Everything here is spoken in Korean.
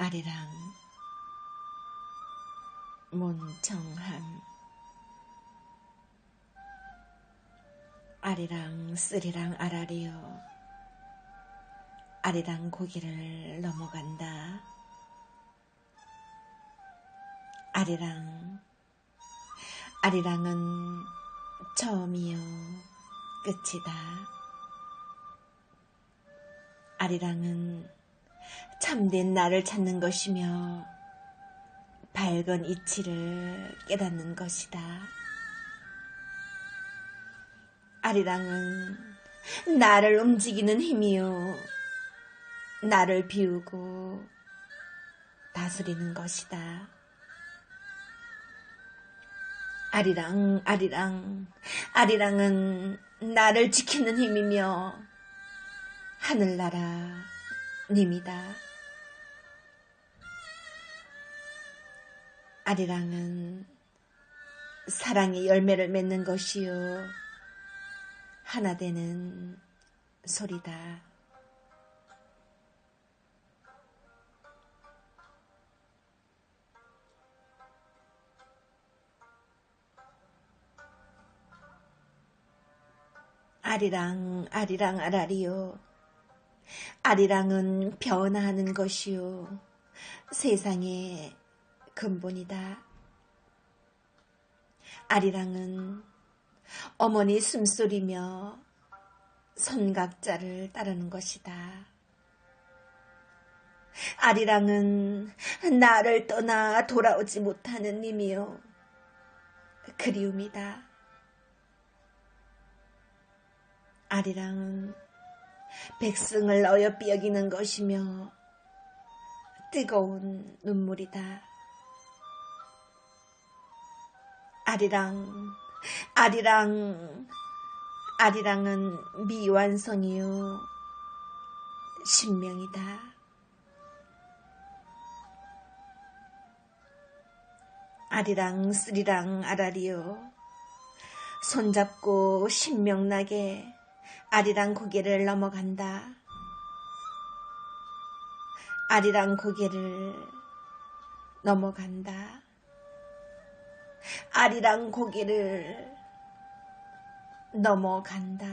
아리랑 몬청함 아리랑 쓰리랑 아라리요. 아리랑 고기를 넘어간다. 아리랑 아리랑은 처음이요. 끝이다. 아리랑은 참된 나를 찾는 것이며 밝은 이치를 깨닫는 것이다. 아리랑은 나를 움직이는 힘이요. 나를 비우고 다스리는 것이다. 아리랑, 아리랑, 아리랑은 나를 지키는 힘이며 하늘나라 님이다. 아리랑은 사랑의 열매를 맺는 것이요. 하나 되는 소리다. 아리랑, 아리랑, 아라리요. 아리랑은 변화하는 것이요. 세상의 근본이다. 아리랑은 어머니 숨소리며 손각자를 따르는 것이다. 아리랑은 나를 떠나 돌아오지 못하는 님이요. 그리움이다. 아리랑은 백승을 어여삐 여기는 것이며 뜨거운 눈물이다. 아리랑, 아리랑, 아리랑은 미완성이요. 신명이다. 아리랑, 쓰리랑, 아라리요. 손잡고 신명나게 아리랑 고개를 넘어간다. 아리랑 고개를 넘어간다. 아리랑 고기를 넘어간다.